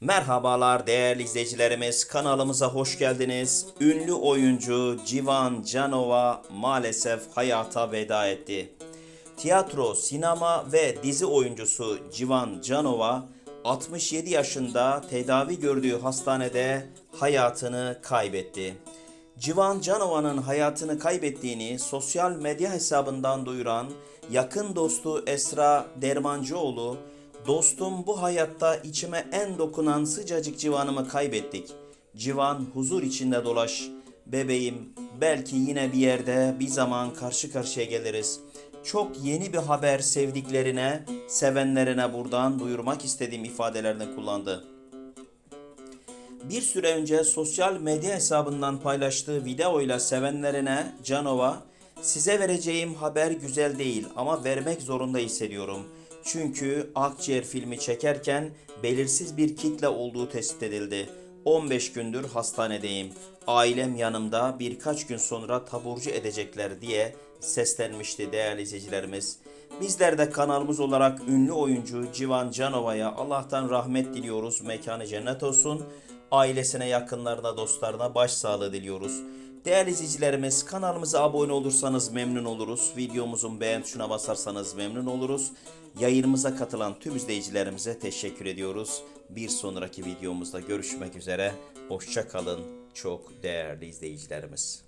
Merhabalar değerli izleyicilerimiz kanalımıza hoş geldiniz. Ünlü oyuncu Civan Canova maalesef hayata veda etti. Tiyatro, sinema ve dizi oyuncusu Civan Canova 67 yaşında tedavi gördüğü hastanede hayatını kaybetti. Civan Canova'nın hayatını kaybettiğini sosyal medya hesabından duyuran yakın dostu Esra Dermancıoğlu, Dostum bu hayatta içime en dokunan sıcacık civanımı kaybettik. Civan huzur içinde dolaş. Bebeğim belki yine bir yerde bir zaman karşı karşıya geliriz. Çok yeni bir haber sevdiklerine, sevenlerine buradan duyurmak istediğim ifadelerini kullandı. Bir süre önce sosyal medya hesabından paylaştığı videoyla sevenlerine Canova, size vereceğim haber güzel değil ama vermek zorunda hissediyorum. Çünkü Akciğer filmi çekerken belirsiz bir kitle olduğu tespit edildi. 15 gündür hastanedeyim. Ailem yanımda birkaç gün sonra taburcu edecekler diye seslenmişti değerli izleyicilerimiz. Bizler de kanalımız olarak ünlü oyuncu Civan Canova'ya Allah'tan rahmet diliyoruz. Mekanı cennet olsun. Ailesine, yakınlarına, dostlarına başsağlığı diliyoruz. Değerli izleyicilerimiz kanalımıza abone olursanız memnun oluruz. Videomuzun beğen tuşuna basarsanız memnun oluruz. Yayınımıza katılan tüm izleyicilerimize teşekkür ediyoruz. Bir sonraki videomuzda görüşmek üzere. Hoşça kalın çok değerli izleyicilerimiz.